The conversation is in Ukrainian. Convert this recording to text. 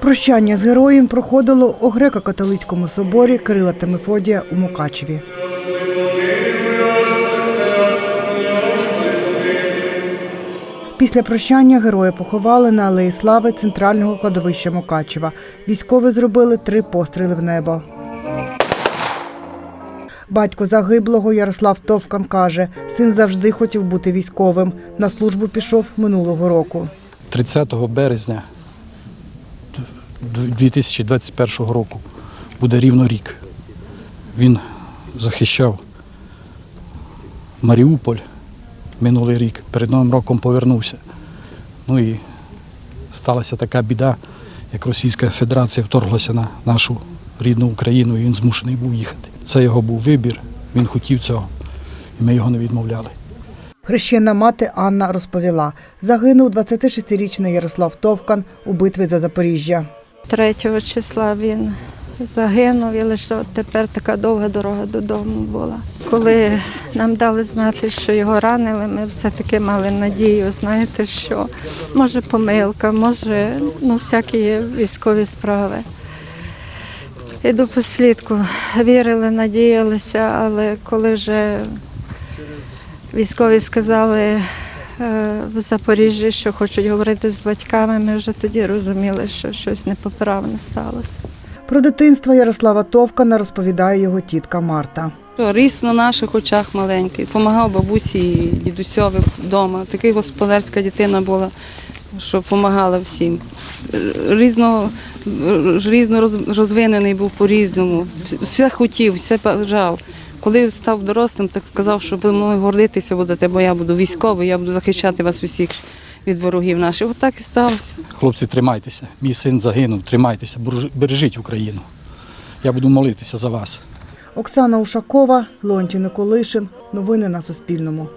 Прощання з героєм проходило у греко-католицькому соборі Кирила та Мефодія у Мукачеві. Після прощання героя поховали на Алеї Слави центрального кладовища Мукачева. Військові зробили три постріли в небо. Батько загиблого Ярослав Товкан каже, син завжди хотів бути військовим. На службу пішов минулого року. 30 березня 2021 року буде рівно рік. Він захищав Маріуполь минулий рік. Перед Новим роком повернувся. Ну і сталася така біда, як Російська Федерація вторглася на нашу рідну Україну, і він змушений був їхати. Це його був вибір, він хотів цього, і ми його не відмовляли. Хрещена мати Анна розповіла, загинув 26-річний Ярослав Товкан у битві за Запоріжжя. 3 числа він загинув і лише от тепер така довга дорога додому була. Коли нам дали знати, що його ранили, ми все-таки мали надію, знаєте, що може помилка, може ну, всякі військові справи. І до послідку вірили, надіялися, але коли вже військові сказали в Запоріжжі, що хочуть говорити з батьками, ми вже тоді розуміли, що щось непоправне сталося. Про дитинство Ярослава Товкана розповідає його тітка Марта. Ріс на наших очах маленький, допомагав бабусі і дідусьові вдома. Такий господарська дитина була, що допомагала всім. Різно, різно розвинений був по-різному. Все хотів, все бажав. Коли став дорослим, так сказав, що ви мною гордитися будете, бо я буду військовий, я буду захищати вас усіх від ворогів наших. От і сталося. Хлопці, тримайтеся. Мій син загинув, тримайтеся, бережіть Україну. Я буду молитися за вас. Оксана Ушакова, Леонтій Николишин. Новини на Суспільному.